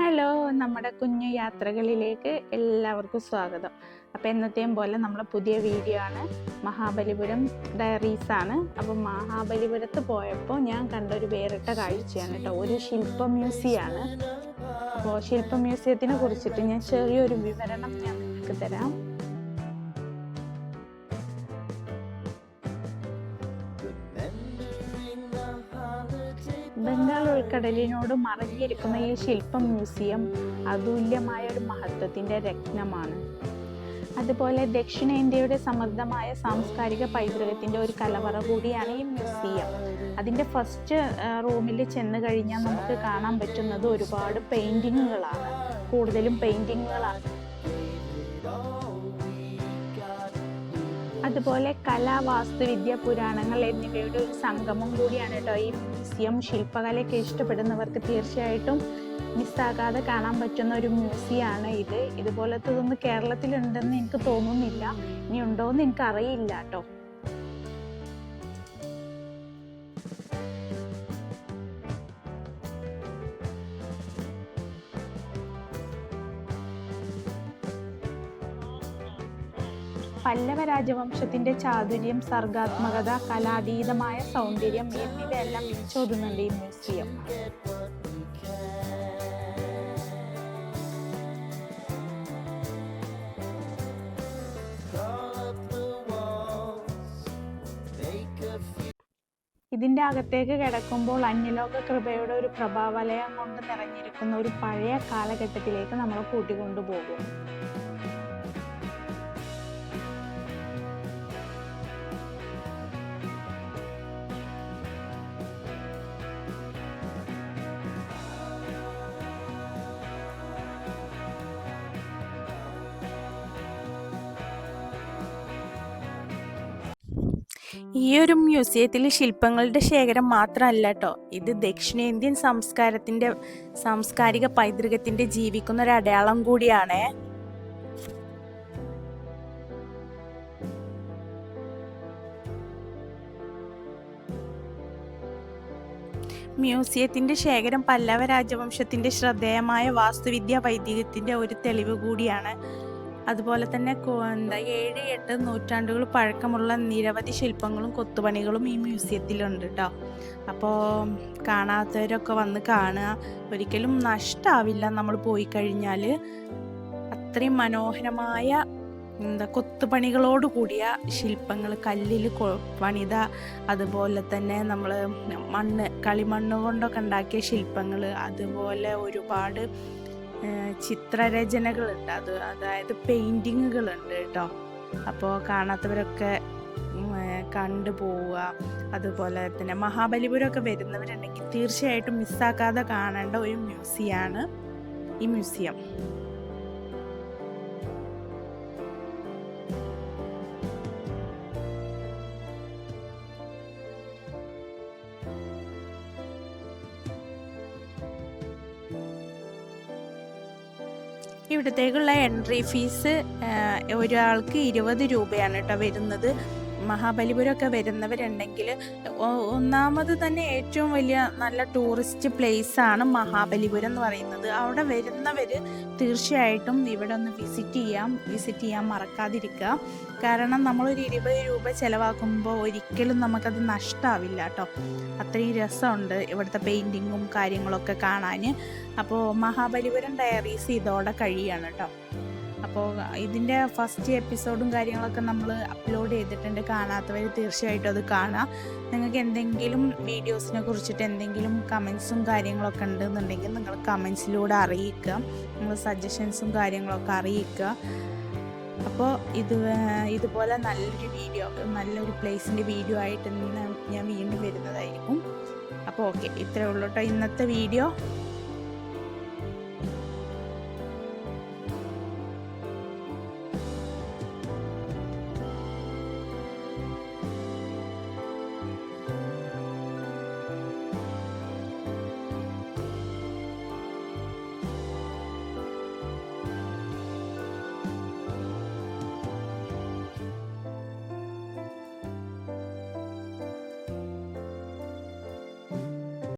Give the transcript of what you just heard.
Hello നമ്മുടെ കുഞ്ഞു യാത്രകളിലേക്ക് എല്ലാവർക്കും സ്വാഗതം. അപ്പോൾ എന്നത്തെയും പോലെ നമ്മളെ പുതിയ വീഡിയോ ആണ്. മഹാബലിപുരം ഡയറീസ് ആണ് അപ്പോൾ മഹാബലിപുരത്ത് പോയപ്പോൾ ഞാൻ കണ്ട ഒരു വേറിട്ട കാഴ്ചയാണ് കേട്ടോ. ഒരു ശില്പ മ്യൂസിയമാണ് അപ്പോൾ ശില്പ മ്യൂസിയത്തിനെ കുറിച്ചിട്ട് ഞാൻ ചെറിയൊരു വിവരണം ഞാൻ നിങ്ങൾക്ക് തരാം. ബംഗാൾ ഉൾക്കടലിനോട് മറഞ്ഞിരിക്കുന്ന ഈ ശില്പ മ്യൂസിയം അതുല്യമായ ഒരു മഹത്വത്തിന്റെ രത്നമാണ്. അതുപോലെ ദക്ഷിണേന്ത്യയുടെ സമൃദ്ധമായ സാംസ്കാരിക പൈതൃകത്തിന്റെ ഒരു കലവറ കൂടിയാണ് ഈ മ്യൂസിയം. അതിന്റെ ഫസ്റ്റ് റൂമിൽ ചെന്ന് കഴിഞ്ഞാൽ നമുക്ക് കാണാൻ പറ്റുന്നത് ഒരുപാട് പെയിന്റിങ്ങുകളാണ് കൂടുതലും പെയിന്റിങ്ങുകളാണ് അതുപോലെ കല വാസ്തുവിദ്യ പുരാണങ്ങൾ എന്നിവയുടെ ഒരു സംഗമം കൂടിയാണ് കേട്ടോ ഈ മ്യൂസിയം. ശില്പകലയൊക്കെ ഇഷ്ടപ്പെടുന്നവർക്ക് തീർച്ചയായിട്ടും മിസ്സാകാതെ കാണാൻ പറ്റുന്ന ഒരു മ്യൂസിയമാണ് ഇത്. ഇതുപോലത്തെ ഇതൊന്നും കേരളത്തിലുണ്ടെന്ന് എനിക്ക് തോന്നുന്നില്ല. ഇനി ഉണ്ടോയെന്ന് എനിക്ക് അറിയില്ല കേട്ടോ. പല്ലവ രാജവംശത്തിന്റെ ചാതുര്യം സർഗാത്മകത കലാതീതമായ സൗന്ദര്യം എന്നിവയെല്ലാം വിളിച്ചോതുന്നുണ്ട് ഈ മ്യൂസിയം. ഇതിന്റെ അകത്തേക്ക് കിടക്കുമ്പോൾ അന്യലോക കൃപയുടെ ഒരു പ്രഭാവലയം കൊണ്ട് നിറഞ്ഞിരിക്കുന്ന ഒരു പഴയ കാലഘട്ടത്തിലേക്ക് നമ്മൾ കൂട്ടിക്കൊണ്ടുപോകും. ഈ ഒരു മ്യൂസിയത്തിൽ ശില്പങ്ങളുടെ ശേഖരം മാത്രമല്ല കേട്ടോ ഇത് ദക്ഷിണേന്ത്യൻ സംസ്കാരത്തിന്റെ സാംസ്കാരിക പൈതൃകത്തിന്റെ ജീവിക്കുന്ന ഒരു അടയാളം കൂടിയാണ്. മ്യൂസിയത്തിന്റെ ശേഖരം പല്ലവ രാജവംശത്തിന്റെ ശ്രദ്ധേയമായ വാസ്തുവിദ്യാ വൈദികത്തിന്റെ ഒരു തെളിവ് കൂടിയാണ്. അതുപോലെ തന്നെ എന്താ ഏഴ് എട്ട് നൂറ്റാണ്ടുകൾ പഴക്കമുള്ള നിരവധി ശില്പങ്ങളും കൊത്തുപണികളും ഈ മ്യൂസിയത്തിലുണ്ട് കേട്ടോ അപ്പോൾ കാണാത്തവരൊക്കെ വന്ന് കാണുക. ഒരിക്കലും നഷ്ടാവില്ല നമ്മൾ പോയി കഴിഞ്ഞാൽ. അത്രയും മനോഹരമായ എന്താ കൊത്തുപണികളോട് കൂടിയ ശില്പങ്ങൾ കല്ലിൽ പണിത അതുപോലെ തന്നെ നമ്മൾ മണ്ണ് കളിമണ്ണ് കൊണ്ടൊക്കെ ഉണ്ടാക്കിയ ശില്പങ്ങൾ അതുപോലെ ഒരുപാട് ചിത്രരചനകളുണ്ട്. അത് അതായത് പെയിന്റിങ്ങുകളുണ്ട് കേട്ടോ. അപ്പോൾ കാണാത്തവരൊക്കെ കണ്ടു പോവുക. അതുപോലെ തന്നെ മഹാബലിപുരമൊക്കെ വരുന്നവരുണ്ടെങ്കിൽ തീർച്ചയായിട്ടും മിസ്സാക്കാതെ കാണേണ്ട ഒരു മ്യൂസിയമാണ് ഈ മ്യൂസിയം. ഇവിടത്തേക്കുള്ള എൻട്രി ഫീസ് ഒരാൾക്ക് ഇരുപത് രൂപയാണ് കേട്ടോ വരുന്നത്. മഹാബലിപുരമൊക്കെ വരുന്നവരുണ്ടെങ്കിൽ ഒന്നാമത് തന്നെ ഏറ്റവും വലിയ നല്ല ടൂറിസ്റ്റ് പ്ലേസ് ആണ് മഹാബലിപുരം എന്ന് പറയുന്നത്. അവിടെ വരുന്നവർ തീർച്ചയായിട്ടും ഇവിടെ ഒന്ന് വിസിറ്റ് ചെയ്യാം വിസിറ്റ് ചെയ്യാൻ മറക്കാതിരിക്കുക. കാരണം നമ്മളൊരു ഇരുപത് രൂപ ചിലവാക്കുമ്പോൾ ഒരിക്കലും നമുക്കത് നഷ്ടമാവില്ല കേട്ടോ. അത്രയും രസമുണ്ട് ഇവിടുത്തെ പെയിന്റിങ്ങും കാര്യങ്ങളൊക്കെ കാണാൻ. അപ്പോൾ മഹാബലിപുരം ഡയറീസ് ഇതോടെ കഴിയാണ് കേട്ടോ. അപ്പോൾ ഇതിന്റെ ഫസ്റ്റ് എപ്പിസോഡും കാര്യങ്ങളൊക്കെ നമ്മൾ അപ്ലോഡ് ചെയ്തിട്ടുണ്ട്. കാണാത്തവർ തീർച്ചയായിട്ടും അത് കാണാം. നിങ്ങൾക്ക് എന്തെങ്കിലും വീഡിയോസിനെ കുറിച്ചിട്ട് എന്തെങ്കിലും കമൻസും കാര്യങ്ങളൊക്കെ ഉണ്ടെന്നുണ്ടെങ്കിൽ നിങ്ങൾ കമൻസിലൂടെ അറിയിക്കുക. നിങ്ങൾ സജഷൻസും കാര്യങ്ങളൊക്കെ അറിയിക്കുക. അപ്പോൾ ഇത് ഇതുപോലെ നല്ലൊരു വീഡിയോ നല്ലൊരു പ്ലേസിന്റെ വീഡിയോ ആയിട്ട് ഞാൻ വീണ്ടും വരുന്നതായിരിക്കും. അപ്പോൾ ഓക്കെ ഇത്രയേ ഉള്ളൂ കേട്ടോ ഇന്നത്തെ വീഡിയോ